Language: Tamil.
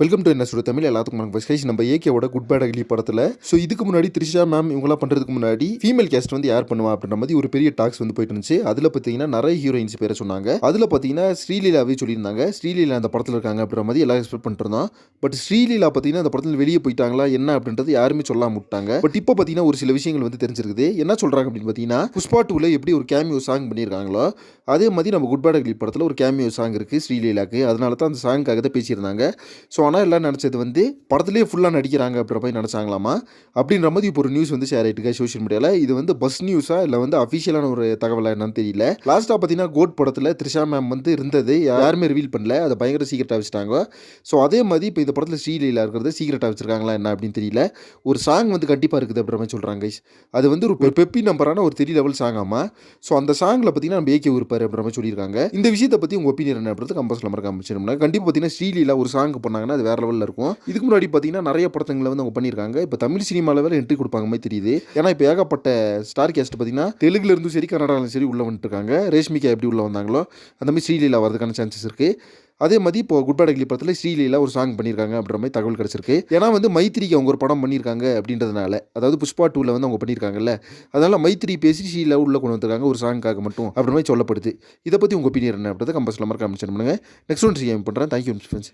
வெல்கம் டு என்ன சொல்ற தமிழ்? எல்லாத்துக்கும் வணக்கம். ஃபஸ்ட் நம்ம ஏகேவோட குட் பேட் அகிலி படத்தில் ஸோ இதுக்கு முன்னாடி த்ரிஷா மேம் இவங்களாம் பண்ணுறதுக்கு முன்னாடி ஃபீமேல் கேஸ்ட் வந்து யார் பண்ணுவா அப்படின்ற மாதிரி ஒரு பெரிய டாக்ஸ் வந்து போயிட்டு இருந்துச்சு. அதில் பார்த்தீங்கன்னா நிறைய ஹீரோயின்ஸ் பேரை சொன்னாங்க. அதில் பார்த்தீங்கன்னா ஸ்ரீலீலாவே சொல்லியிருந்தாங்க. ஸ்ரீலீலா அந்த படத்தில் இருக்காங்க அப்படின்ற மாதிரி எல்லாம் எக்ஸ்பெக்ட் பண்ணிருந்தோம் பட் ஸ்ரீலீலா பார்த்தீங்கன்னா அந்த படத்தில் வெளியே போயிட்டாங்களா என்ன அப்படின்றது யாருமே சொல்லாம விட்டாங்க. பட் இப்போ பார்த்தீங்கன்னா ஒரு சில விஷயங்கள் வந்து தெரிஞ்சிருக்குது. என்ன சொல்கிறாங்க அப்படின்னு பார்த்தீங்கன்னா புஷ்பா டூவில் எப்படி ஒரு கேமியோ சாங் பண்ணியிருக்காங்களோ அதே மாதிரி நம்ம குட் பேட் அகிலி படத்தில் ஒரு கேமியோ சாங் இருக்குது ஸ்ரீலீலாக்கு. அதனால தான் அந்த சாங்காக தான் பேசியிருந்தாங்க. ஸோ ஆனால் எல்லாம் நினச்சது வந்து படத்துலேயே ஃபுல்லாக நடிக்கிறாங்க அப்படின்ற மாதிரி நினச்சாங்களாமா? அப்படின்ற மாதிரி இப்போ ஒரு நியூஸ் வந்து ஷேர் ஆகிட்டு சோஷியல் மீடியாவில் இது வந்து பஸ் நியூஸாக இல்லை வந்து அஃபிஷியலான ஒரு தகவலாக என்னன்னு தெரியல. லாஸ்ட்டாக பார்த்தீங்கன்னா கோட் படத்தில் த்ரிஷா மேம் வந்து இருந்தது. யாருமே ரிவீல் பண்ணல. அதை பயங்கர சீக்கிரட்டாக வச்சுட்டாங்க. ஸோ அதே மாதிரி இப்போ இந்த படத்தில் ஸ்ரீலீலா இருக்கிறது சீக்கிரட்டாக வச்சிருக்காங்களா என்ன அப்படின்னு தெரியல. ஒரு சாங் வந்து கண்டிப்பாக இருக்குது அப்படின்ற மாதிரி சொல்கிறாங்க கைஸ் அது வந்து ஒரு பெப்பி நம்பரான ஒரு த்ரீ லெவல் சாங் ஆமா. ஸோ அந்த சாங்கில் பார்த்தீங்கன்னா நம்ம ஏகே இருப்பார் அப்படின்ற மாதிரி சொல்லியிருக்காங்க. இந்த விஷயத்தை பற்றி உங்கள் ஒப்பீனியன் என்ன அப்படின்றது கம்பல்சரி மறக்க அமைச்சிருந்தோம்னா கண்டிப்பாக பார்த்தீங்கன்னா ஸ்ரீலீலா ஒரு சாங் பண்ணாங்கன்னா அது வேற லெவலில் இருக்கும். இதுக்கு முன்னாடி பார்த்தீங்கன்னா நிறைய படத்தங்களை வந்து அவங்க பண்ணியிருக்காங்க. இப்போ தமிழ் சினிமா லெவலில் என்ட்ரி கொடுப்பாங்க மாதிரி தெரியுது. ஏன்னா இப்போ ஏகப்பட்ட ஸ்டார் கேஸ்ட் பார்த்தீங்கன்னா தெலுங்குல இருந்தும் சரி கன்னடாலும் சரி உள்ள வந்துட்டு இருக்காங்க ரேஷ்மிகா எப்படி உள்ள வந்தாங்களோ அந்த மாதிரி ஸ்ரீலீலா வரதுக்கான சான்சஸ் இருக்குது அதே மாதிரி இப்போ குட் பேட் அக்லி படத்தில் ஸ்ரீலீலா ஒரு சாங் பண்ணியிருக்காங்க அப்படின்ற மாதிரி தகவல் கிடச்சிருக்கு. ஏன்னா வந்து மைத்திரிக்கு அவங்க ஒரு படம் பண்ணியிருக்காங்க அப்படின்றதுனால அதாவது புஷ்பா டூவில் வந்து அவங்க பண்ணியிருக்காங்கல்ல அதனால் மைத்திரி பேசி ஸ்ரீலா உள்ளே கொண்டு வந்திருக்காங்க ஒரு சாங்காக மட்டும் அப்படின்ற மாதிரி சொல்லப்படுது. இதை பற்றி உங்கள் ஒப்பீனியன் என்ன அப்படின்றத கம்பஸில் மறக்க அமைச்சு பண்ணுங்க. நெக்ஸ்ட் ஒன் சிஎம் பண்ணுறேன் தேங்க்யூ ஃப்ரெண்ட்ஸ்